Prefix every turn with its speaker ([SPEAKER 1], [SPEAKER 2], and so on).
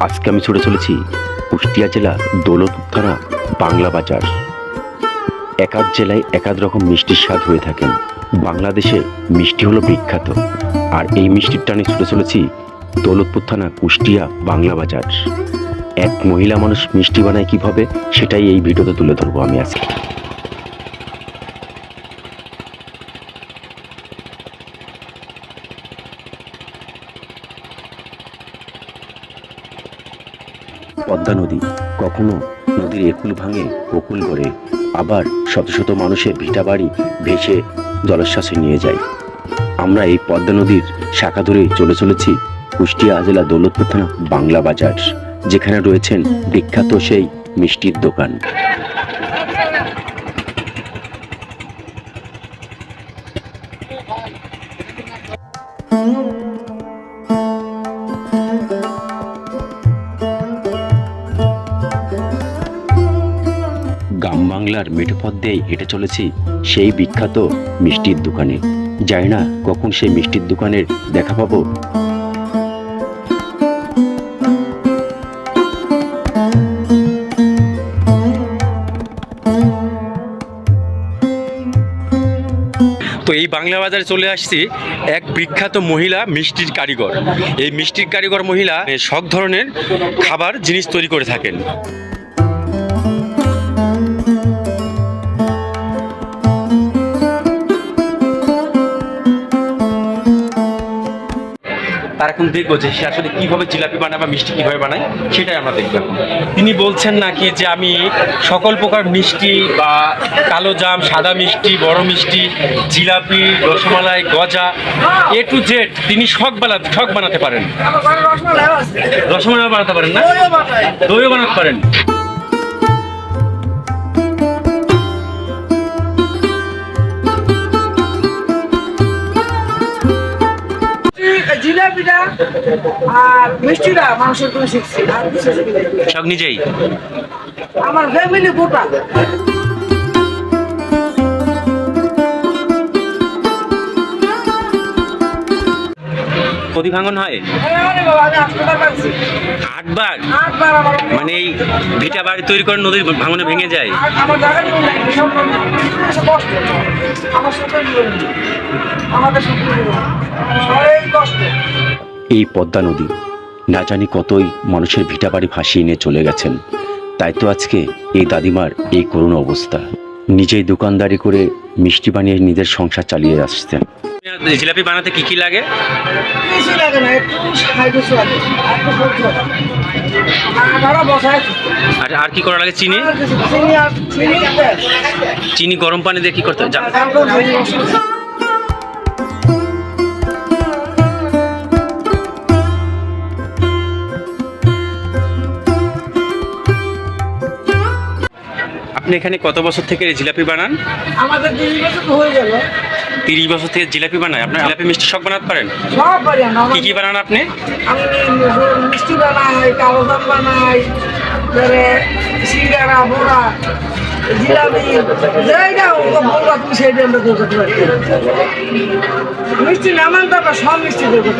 [SPEAKER 1] আজকে আমি ছুটে চলেছি কুষ্টিয়া জেলা দৌলতপুর থানা বাংলা বাজার। একাধ জেলায় একাধ রকম মিষ্টির স্বাদ হয়ে থাকেন। বাংলাদেশে মিষ্টি হলো বিখ্যাত। আর এই মিষ্টির টানে ছুটে চলেছি দৌলতপুর থানা কুষ্টিয়া বাংলা বাজার। এক মহিলা মানুষ মিষ্টি বানায় কীভাবে, সেটাই এই ভিডিওতে তুলে ধরবো আমি আজকে। পদ্মা নদী কখনো নদীর একুল ভাঙে বকুল গড়ে, আবার শত শত মানুষের ভিটা বাড়ি ভেসে জলোচ্ছ্বাসে নিয়ে যায়। আমরা এই পদ্মা নদীর শাখা ধরে চলে চলেছি কুষ্টিয়া জেলা দৌলতপুর থানা বাংলা বাজার, যেখানে রয়েছেন বিখ্যাত সেই মিষ্টির দোকান। গ্রাম বাংলার মেঠো পথ দিয়ে হেঁটে চলেছি সেই বিখ্যাত মিষ্টির দোকানে। জানি না কখন সেই মিষ্টির দোকানের দেখা পাবো।
[SPEAKER 2] তো এই বাংলা বাজারে চলে আসছি এক বিখ্যাত মহিলা মিষ্টির কারিগর। এই মিষ্টির কারিগর মহিলা সব ধরনের খাবার, জিনিস তৈরি করে থাকেন। তার এখন দেখব যে সে আসলে কীভাবে জিলাপি বানায় বা মিষ্টি কীভাবে বানায়, সেটাই আমরা দেখব তিনি বলছেন নাকি যে আমি সকল প্রকার মিষ্টি বা কালো জাম, সাদা মিষ্টি, বড় মিষ্টি, জিলাপি, রসমালাই, গজা এ টু জেড তিনি শখ বানাতে শখ বানাতে পারেন। রসমালাই বানাতে পারেন না? দইও বানাতে পারেন।
[SPEAKER 3] জিলাপিটা আর মিষ্টিটা মানুষের করে শিখছি আর কিছু
[SPEAKER 2] সব নিজেই?
[SPEAKER 3] আমার ফ্যামিলি গোটা।
[SPEAKER 2] প্রতি ভাঙন হয় আটবার মানে এই ভিটা বাড়ি তৈরি করে নদীর ভাঙনে ভেঙে যায়।
[SPEAKER 1] এই পদ্মা নদী, না জানি কতই মানুষের ভিটা বাড়ি ভাসিয়ে নিয়ে চলে গেছেন, তাই তো আজকে এই দাদিমার এই করুণ অবস্থা। নিজেই দোকানদারি করে মিষ্টি বানিয়ে নিজের সংসার চালিয়ে আসছেন
[SPEAKER 2] জিলাপি বানাতে কি কি লাগে?
[SPEAKER 3] আর
[SPEAKER 2] আর আর কি করা লাগে? চিনি?
[SPEAKER 3] চিনি আর চিনি তেল।
[SPEAKER 2] চিনি গরম পানি দিয়ে কি করতে হয়? আপনি এখানে কত বছর থেকে জিলাপি বানান?
[SPEAKER 3] আমাদের তিন বছর হয়ে গেল।
[SPEAKER 2] তিরিশ বছর থেকে জিলাপি বানায়? আপনার জিলাপি মিষ্টি সব বানাতে পারেন?
[SPEAKER 3] সব পারি আমরা
[SPEAKER 2] কি কি বানান আপনি?
[SPEAKER 3] আমি মিষ্টি বানাই কালো জাম বানাই তারপরে সিঙ্গারা বড়া জিলাপি যেটা বলবা তুমি সেইটা আমরা করতে পারি মিষ্টি নামান তো সব মিষ্টি পারি